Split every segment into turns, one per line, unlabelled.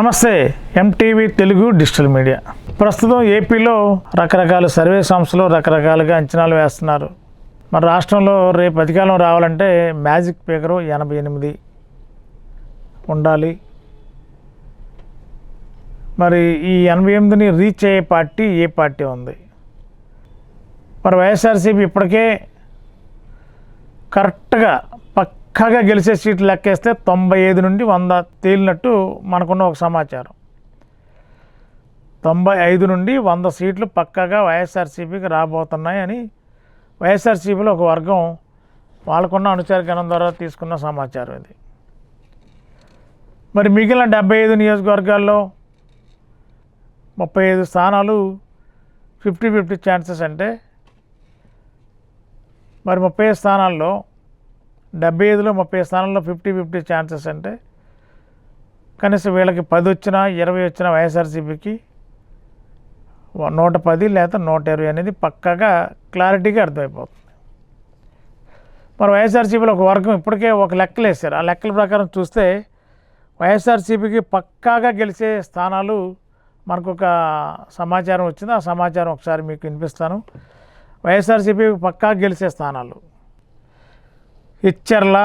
నమస్తే MTV Telugu digital media. ప్రస్తుతం ఏపీలో రకరకాల సర్వే సంస్థలు రకరకాలుగా అంచనాలు వేస్తున్నారు. మన రాష్ట్రంలో రేపు అధికారం రావాలంటే మ్యాజిక్ పేకరు ఎనభై ఎనిమిది ఉండాలి. మరి ఈ ఎనభై ఎనిమిదిని రీచ్ అయ్యే పార్టీ ఏ పార్టీ ఉంది? మరి వైఎస్ఆర్సీపీ ఇప్పటికే కరెక్ట్గా పక్కాగా గెలిచే సీట్లు లెక్కేస్తే తొంభై ఐదు నుండి వంద తేలినట్టు మనకున్న ఒక సమాచారం. తొంభై ఐదు నుండి వంద సీట్లు పక్కాగా వైఎస్ఆర్సీపీకి రాబోతున్నాయని వైఎస్ఆర్సీపీలో ఒక వర్గం వాళ్ళకున్న అనుచర ద్వారా తీసుకున్న సమాచారం ఇది. మరి మిగిలిన డెబ్బై ఐదు నియోజకవర్గాల్లో ముప్పై ఐదు స్థానాలు ఫిఫ్టీ ఫిఫ్టీ ఛాన్సెస్ అంటే మరి ముప్పై స్థానాల్లో డెబ్బై ఐదులో ముప్పై స్థానంలో ఫిఫ్టీ ఫిఫ్టీ ఛాన్సెస్ అంటే కనీసం వీళ్ళకి పది వచ్చినా ఇరవై వచ్చినా వైఎస్ఆర్సీపీకి నూట పది లేదా నూట ఇరవై అనేది పక్కాగా క్లారిటీగా అర్థమైపోతుంది. మరి వైఎస్ఆర్సీపీలో ఒక వర్గం ఇప్పటికే ఒక లెక్కలు వేశారు. ఆ లెక్కల ప్రకారం చూస్తే వైఎస్ఆర్సీపీకి పక్కాగా గెలిచే స్థానాలు మనకు ఒక సమాచారం వచ్చింది. ఆ సమాచారం ఒకసారి మీకు వినిపిస్తాను. వైఎస్ఆర్సీపీ పక్కా గెలిచే స్థానాలు ఇచ్చర్ల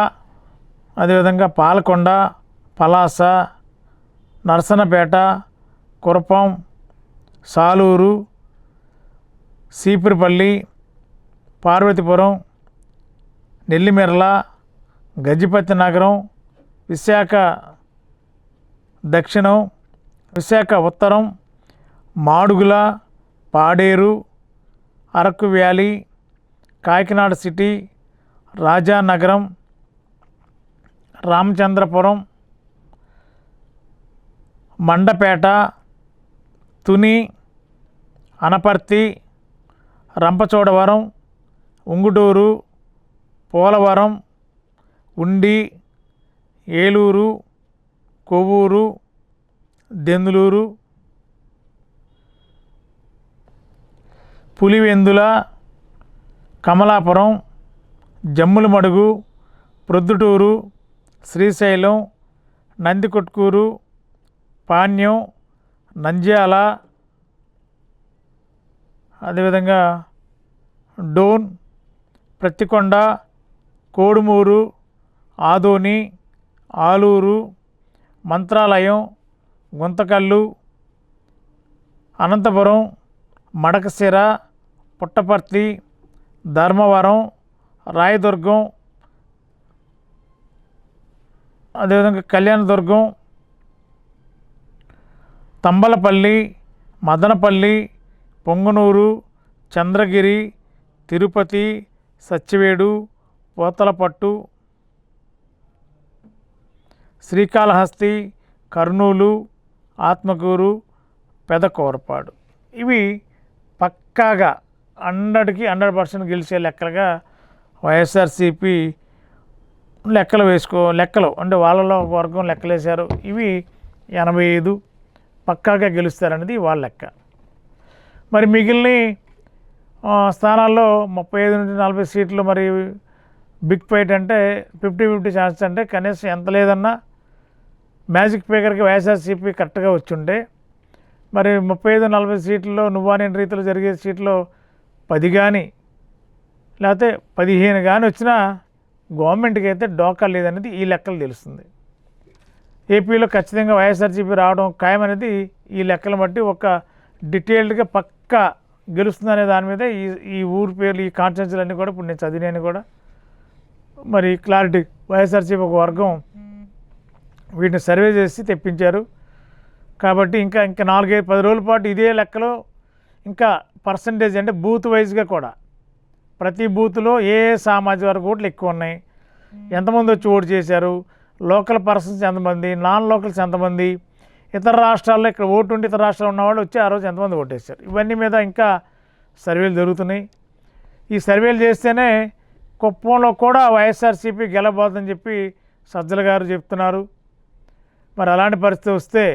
అదేవిధంగా పాలకొండ పలాస నరసనపేట కురపం సాలూరు సీపురిపల్లి పార్వతీపురం నెల్లిమెర్ల గజపతి నగరం విశాఖ దక్షిణం విశాఖ ఉత్తరం మాడుగుల పాడేరు అరకు వ్యాలీ కాకినాడ సిటీ రాజానగరం రామచంద్రపురం మండపేట తుని అనపర్తి రంపచోడవరం ఉంగుటూరు పోలవరం ఉండి ఏలూరు కొవ్వూరు దెందులూరు పులివెందుల కమలాపురం జమ్ములమడుగు ప్రొద్దుటూరు శ్రీశైలం నందికొట్కూరు పాణ్యం నంద్యాల అదేవిధంగా డోన్ ప్రత్తికొండ కోడుమూరు ఆదోని ఆలూరు మంత్రాలయం గుంతకల్లు అనంతపురం మడకశిర పుట్టపర్తి ధర్మవరం రాయదుర్గం అదేవిధంగా కళ్యాణదుర్గం తంబలపల్లి మదనపల్లి పొంగనూరు చంద్రగిరి తిరుపతి సచ్చివేడు పోతలపట్టు శ్రీకాళహస్తి కర్నూలు ఆత్మకూరు పెదకూరపాడు. ఇవి పక్కాగా హండ్రెడ్కి హండ్రెడ్ పర్సెంట్ గెలిచే లెక్కలుగా వైఎస్ఆర్సీపీ లెక్కలు వేసుకో లెక్కలు అంటే వాళ్ళలో ఒక వర్గం లెక్కలేశారు. ఇవి ఎనభై ఐదు పక్కాగా గెలుస్తారనేది వాళ్ళ లెక్క. మరి మిగిలిన స్థానాల్లో ముప్పై ఐదు నుంచి నలభై సీట్లు మరి బిగ్ ఫైట్ అంటే ఫిఫ్టీ ఫిఫ్టీ ఛాన్స్ అంటే కనీసం ఎంత లేదన్నా మ్యాజిక్ పేకర్కి వైఎస్ఆర్సీపీ కరెక్ట్గా వచ్చుంటే మరి ముప్పై ఐదు నలభై సీట్లలో నువ్వాని రీతిలో జరిగే సీట్లో పది కానీ లేకపోతే పదిహేను కానీ వచ్చినా గవర్నమెంట్కి అయితే డోకా లేదనేది ఈ లెక్కలు తెలుస్తుంది. ఏపీలో ఖచ్చితంగా వైఎస్ఆర్సీపీ రావడం ఖాయమనేది ఈ లెక్కలు బట్టి ఒక డీటెయిల్డ్గా పక్కా గెలుస్తుందనే దాని మీద ఈ ఈ ఊరు పేర్లు ఈ కాన్స్టిట్యూన్సీలన్నీ కూడా ఇప్పుడు నేను చదివినాను కూడా. మరి క్లారిటీ వైఎస్ఆర్సీపీ ఒక వర్గం వీటిని సర్వే చేసి తెప్పించారు. కాబట్టి ఇంకా ఇంకా నాలుగైదు పది రోజుల పాటు ఇదే లెక్కలో ఇంకా పర్సంటేజ్ అంటే బూత్ వైజ్గా కూడా ప్రతి బూత్లో ఏ ఏ సామాజిక వర్గ ఓట్లు ఎక్కువ ఉన్నాయి? ఎంతమంది వచ్చి ఓటు చేశారు? లోకల్ పర్సన్స్ ఎంతమంది? నాన్ లోకల్స్ ఎంతమంది? ఇతర రాష్ట్రాల్లో ఇక్కడ ఓటు ఉండి ఇతర రాష్ట్రాల్లో ఉన్నవాళ్ళు వచ్చి ఆ రోజు ఎంతమంది ఓటేశారు ఇవన్నీ మీద ఇంకా సర్వేలు జరుగుతున్నాయి. ఈ సర్వేలు చేస్తేనే కుప్పంలో కూడా వైఎస్ఆర్సీపీ గెలబోతుందని చెప్పి సజ్జల గారు చెప్తున్నారు. మరి అలాంటి పరిస్థితి వస్తే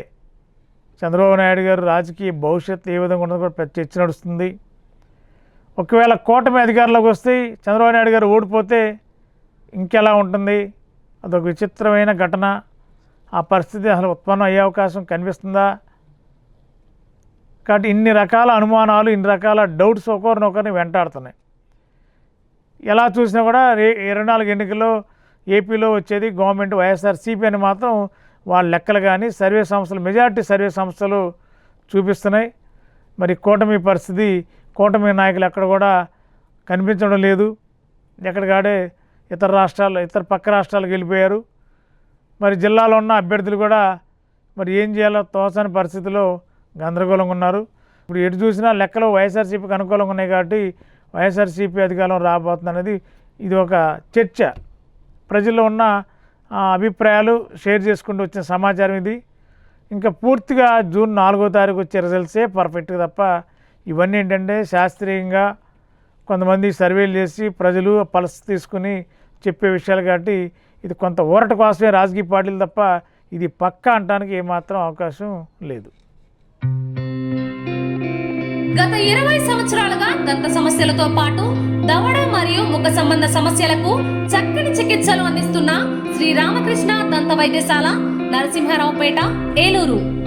చంద్రబాబు నాయుడు గారు రాజకీయ భవిష్యత్తు ఏ విధంగా ఉండదో కూడా పెద్ద చర్చ నడుస్తుంది. ఒకవేళ కూటమి అధికారంలోకి వస్తే చంద్రబాబు నాయుడు గారు ఓడిపోతే ఇంకెలా ఉంటుంది? అదొక విచిత్రమైన ఘటన. ఆ పరిస్థితి అసలు ఉత్పన్నం అయ్యే అవకాశం కనిపిస్తుందా? కాబట్టి ఇన్ని రకాల అనుమానాలు ఇన్ని రకాల డౌట్స్ ఒకరినొకరిని వెంటాడుతున్నాయి. ఎలా చూసినా కూడా రే ఇరవై నాలుగు ఎన్నికల్లో ఏపీలో వచ్చేది గవర్నమెంట్ వైఎస్ఆర్సీపీ అని మాత్రం వాళ్ళ లెక్కలు కానీ సర్వే సంస్థలు మెజారిటీ సర్వే సంస్థలు చూపిస్తున్నాయి. మరి కూటమి పరిస్థితి కూటమి నాయకులు ఎక్కడ కూడా కనిపించడం లేదు. ఎక్కడికాడే ఇతర రాష్ట్రాలు ఇతర పక్క రాష్ట్రాలకు వెళ్ళిపోయారు. మరి జిల్లాలో ఉన్న అభ్యర్థులు కూడా మరి ఏం చేయాలో తోచని పరిస్థితిలో గందరగోళంగా ఉన్నారు. ఇప్పుడు ఎటు చూసినా లెక్కలు వైఎస్ఆర్సీపీకి అనుకూలంగా ఉన్నాయి కాబట్టి వైఎస్ఆర్సీపీ అధికారం రాబోతుంది అనేది ఇది ఒక చర్చ. ప్రజల్లో ఉన్న అభిప్రాయాలు షేర్ చేసుకుంటూ వచ్చిన సమాచారం ఇది. ఇంకా పూర్తిగా జూన్ నాలుగో తారీఖు వచ్చే రిజల్ట్సే పర్ఫెక్ట్గా తప్ప ఇవన్నీ ఏంటంటే శాస్త్రీయంగా కొంతమంది సర్వేలు చేసి ప్రజలు పల్స్ తీసుకుని చెప్పే విషయాలు కాబట్టి ఇది కొంత ఊరట కోసమే రాజకీయ పార్టీలు తప్ప ఇది పక్కా అంటానికి ఏమాత్రం అవకాశం లేదు.
గత ఇరవై సంవత్సరాలుగా దంత సమస్యలతో పాటు దవడ మరియు ముఖ సంబంధ సమస్యలకు చక్కని చికిత్సలు అందిస్తున్న శ్రీ రామకృష్ణ దంత వైద్యశాల నరసింహారావుపేట ఏలూరు.